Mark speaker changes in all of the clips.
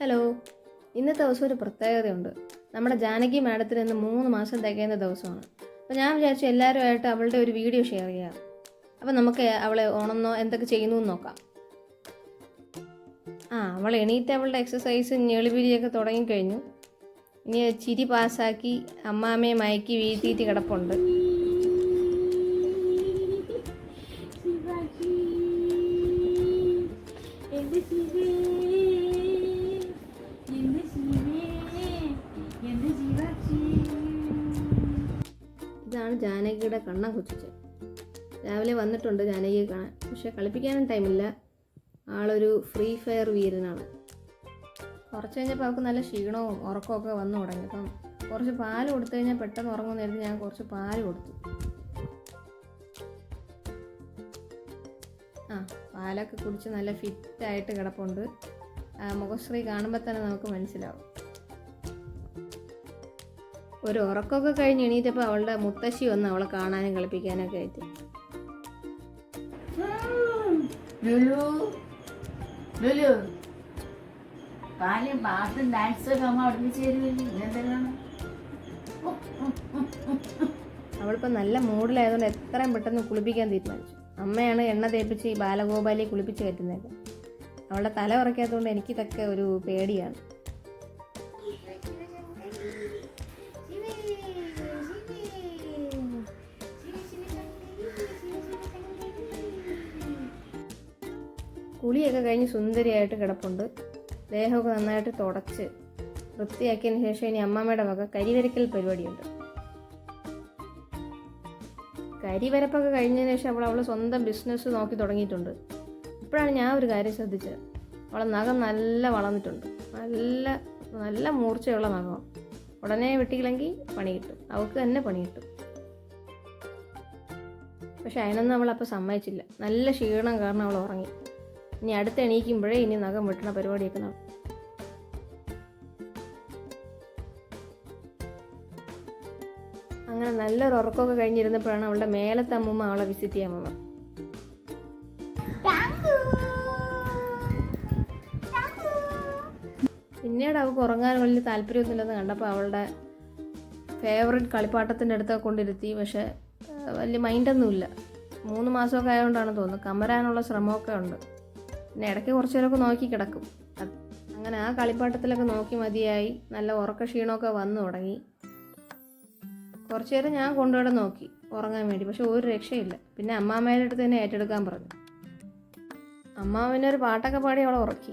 Speaker 1: Hello. ഇന്നത്തെ ദിവസം ഒരു പ്രത്യേകതയുണ്ട്. നമ്മുടെ ജാനകി മാഡത്തിന് ഇന്ന് മൂന്ന് മാസം തികയുന്ന ദിവസമാണ്. അപ്പോൾ ഞാൻ വിചാരിച്ചു എല്ലാവരുമായിട്ട് അവളുടെ ഒരു വീഡിയോ ഷെയർ ചെയ്യാം. അപ്പോൾ നമുക്ക് അവളെ ഉണന്നോ എന്തൊക്കെ ചെയ്യുന്നു എന്ന് നോക്കാം. ആ അവൾ എണീറ്റ് അവളുടെ എക്സസൈസ് ഞെളിപിരിയൊക്കെ തുടങ്ങിക്കഴിഞ്ഞു. ഇനി ചിരി പാസ്സാക്കി അമ്മാമ്മയെ മയക്കി വീഴ്ത്തിയിട്ട് കിടപ്പുണ്ട്. ജാനകിയുടെ കണ്ണ കൊച്ചിച്ച് രാവിലെ വന്നിട്ടുണ്ട് ജാനകിയെ കാണാൻ. പക്ഷെ കളിപ്പിക്കാനും ടൈമില്ല. ആളൊരു ഫ്രീ ഫയർ വീരനാണ്. കുറച്ച് കഴിഞ്ഞപ്പോൾ അവൾക്ക് നല്ല ക്ഷീണവും ഉറക്കമൊക്കെ വന്നു തുടങ്ങി. അപ്പം കുറച്ച് പാൽ കൊടുത്തു കഴിഞ്ഞാൽ പെട്ടെന്ന് ഉറങ്ങുന്നതായിരുന്നു ഞാൻ കുറച്ച് പാൽ കൊടുത്തു. ആ പാലൊക്കെ കുടിച്ച് നല്ല ഫിറ്റായിട്ട് കിടപ്പുണ്ട്. മുഖശ്രീ കാണുമ്പോൾ തന്നെ നമുക്ക് മനസ്സിലാവും. ഒരു ഉറക്കമൊക്കെ കഴിഞ്ഞ് എണീറ്റപ്പോൾ അവളുടെ മുത്തശ്ശി വന്ന് അവളെ കാണാനും കളിപ്പിക്കാനൊക്കെ ആയിട്ട്.
Speaker 2: ലുലു. പാലും പാട്ടും അമ്മ ഇതെന്തെല്ലാം
Speaker 1: അവളിപ്പോൾ നല്ല മൂഡിലായതുകൊണ്ട് എത്രയും പെട്ടെന്ന് കുളിപ്പിക്കാൻ തീരുമാനിച്ചു. അമ്മയാണ് എണ്ണ തേപ്പിച്ച് ഈ ബാലഗോപാലിയെ കുളിപ്പിച്ച് കയറ്റുന്നത് അവളുടെ തല ഉറക്കാത്തതുകൊണ്ട് എനിക്കിതൊക്കെ ഒരു പേടിയാണ്. കുളിയൊക്കെ കഴിഞ്ഞ് സുന്ദരിയായിട്ട് കിടപ്പുണ്ട്. ദേഹമൊക്കെ നന്നായിട്ട് തുടച്ച് വൃത്തിയാക്കിയതിന് ശേഷം ഇനി അമ്മമ്മയുടെ വക കരിവരക്കൽ പരിപാടിയുണ്ട്. കരിവരപ്പൊക്കെ കഴിഞ്ഞതിന് ശേഷം അവൾ അവൾ സ്വന്തം ബിസിനസ് നോക്കി തുടങ്ങിയിട്ടുണ്ട്. ഇപ്പോഴാണ് ഞാൻ ഒരു കാര്യം ശ്രദ്ധിച്ചത്. അവളെ നഖം നല്ല വളർന്നിട്ടുണ്ട്. നല്ല നല്ല മൂർച്ചയുള്ള നഖം. ഉടനെ വെട്ടിയില്ലെങ്കിൽ പണി കിട്ടും. അവൾക്ക് തന്നെ പണി കിട്ടും. പക്ഷെ അതിനൊന്നും അവളപ്പോൾ സമ്മതിച്ചില്ല. നല്ല ക്ഷീണം കാരണം അവൾ ഉറങ്ങി. ഇനി അടുത്ത് എണീക്കുമ്പോഴേ ഇനി നഖം വെട്ടണ പരിപാടിയൊക്കെ നടക്കും അങ്ങനെ നല്ലൊരു ഉറക്കമൊക്കെ കഴിഞ്ഞിരുന്നപ്പോഴാണ് അവളുടെ മേലത്തെ അമ്മൂമ്മ അവളെ വിസിറ്റ് ചെയ്യാൻ പോകുന്നത് പിന്നീട് അവൾക്ക് ഉറങ്ങാൻ വലിയ താല്പര്യമൊന്നുമില്ലെന്ന് കണ്ടപ്പോൾ അവളുടെ ഫേവറേറ്റ് കളിപ്പാട്ടത്തിന്റെ അടുത്തൊക്കെ കൊണ്ടിരുത്തി. പക്ഷെ വലിയ മൈൻഡൊന്നുമില്ല മൂന്ന് മാസമൊക്കെ ആയതുകൊണ്ടാണ് തോന്നുന്നത്. കമരാനുള്ള ശ്രമമൊക്കെ ഉണ്ട്. പിന്നെ ഇടയ്ക്ക് കുറച്ചു നേരമൊക്കെ നോക്കി കിടക്കും. അങ്ങനെ ആ കളിപ്പാട്ടത്തിലൊക്കെ നോക്കി മതിയായി. നല്ല ഉറക്ക ക്ഷീണമൊക്കെ വന്നു തുടങ്ങി. കുറച്ചു നേരം ഞാൻ കൊണ്ടുപോയി നോക്കി ഉറങ്ങാൻ വേണ്ടി. പക്ഷെ ഒരു രക്ഷയില്ല. പിന്നെ അമ്മാമ്മയുടെ അടുത്ത് തന്നെ ഏറ്റെടുക്കാൻ പറഞ്ഞു. അമ്മാവിനെ ഒരു പാട്ടൊക്കെ പാടി അവളെ ഉറക്കി.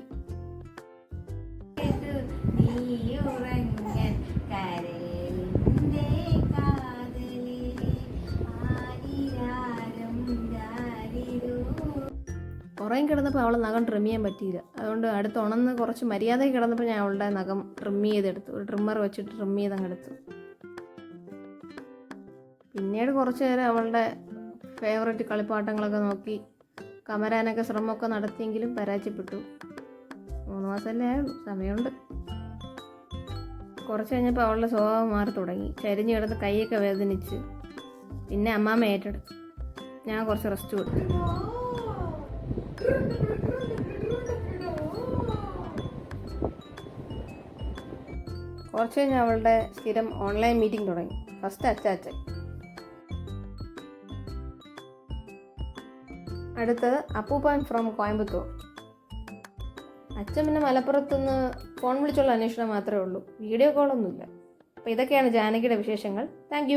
Speaker 1: ഉറങ്ങി കിടന്നപ്പോൾ അവളെ നഖം ട്രിം ചെയ്യാൻ പറ്റിയില്ല. അതുകൊണ്ട് അടുത്ത് ഉണന്ന് കുറച്ച് മര്യാദ കിടന്നപ്പോൾ ഞാൻ അവളുടെ നഖം ട്രിം ചെയ്തെടുത്തു. ഒരു ട്രിമ്മർ വെച്ചിട്ട് ട്രിം ചെയ്ത് അങ്ങ് എടുത്തു. പിന്നീട് കുറച്ച് നേരം അവളുടെ ഫേവററ്റ് കളിപ്പാട്ടങ്ങളൊക്കെ നോക്കി കമരാനൊക്കെ ശ്രമമൊക്കെ നടത്തിയെങ്കിലും പരാജയപ്പെട്ടു. മൂന്ന് മാസമല്ലേ സമയമുണ്ട്. കുറച്ച് കഴിഞ്ഞപ്പോൾ അവളുടെ സ്വഭാവം മാറി തുടങ്ങി. ചരിഞ്ഞ് കിടന്ന് കൈയൊക്കെ വേദനിച്ച്. പിന്നെ അമ്മാമ്മ ഏറ്റെടുത്തു. ഞാൻ കുറച്ച് റെസ്റ്റ് കൊടുത്തു. കുറച്ച് കഴിഞ്ഞ് അവളുടെ സ്ഥിരം ഓൺലൈൻ മീറ്റിംഗ് തുടങ്ങി. ഫസ്റ്റ് അച്ചാച്ച അടുത്തത് അപ്പൂപ്പാൻ ഫ്രം കോയമ്പത്തൂർ. അച്ഛൻ പിന്നെ മലപ്പുറത്തുനിന്ന് ഫോൺ വിളിച്ചുള്ള അന്വേഷണം മാത്രമേ ഉള്ളൂ. വീഡിയോ കോളൊന്നുമില്ല അപ്പോൾ ഇതൊക്കെയാണ് ജാനകിയുടെ വിശേഷങ്ങൾ. താങ്ക്